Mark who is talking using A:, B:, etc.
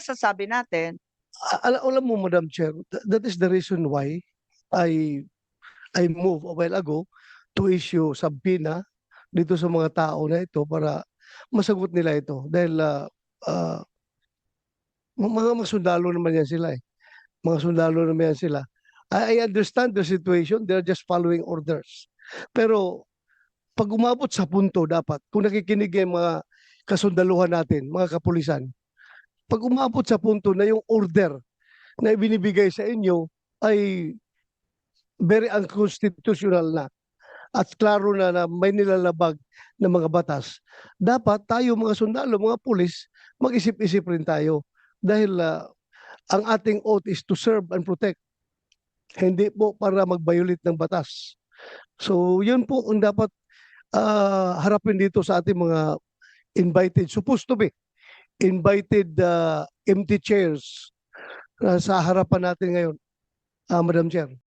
A: masasabi natin?
B: A- ala- alam mo, Madam Chair, th- that is the reason why I I move a while ago to issue subpoena dito sa mga tao na ito para masagot nila ito. Dahil ah, ah, mga, mga sundalo naman yan sila eh. Mga sundalo naman yan sila. I, I understand the situation, they're just following orders. Pero pag umabot sa punto dapat, kung nakikinig yung mga kasundaluhan natin, mga kapulisan, pag umabot sa punto na yung order na ibinibigay sa inyo ay very unconstitutional na at klaro na na may nilalabag ng mga batas, dapat tayo mga sundalo, mga pulis, mag-isip-isip rin tayo. Dahil ah, ang ating oath is to serve and protect. Hindi po para mag-violate ng batas. So yun po ang dapat ah, harapin dito sa ating mga invited, supposed to be invited uh, empty chairs uh, sa harapan natin ngayon, ah, Madam Chair.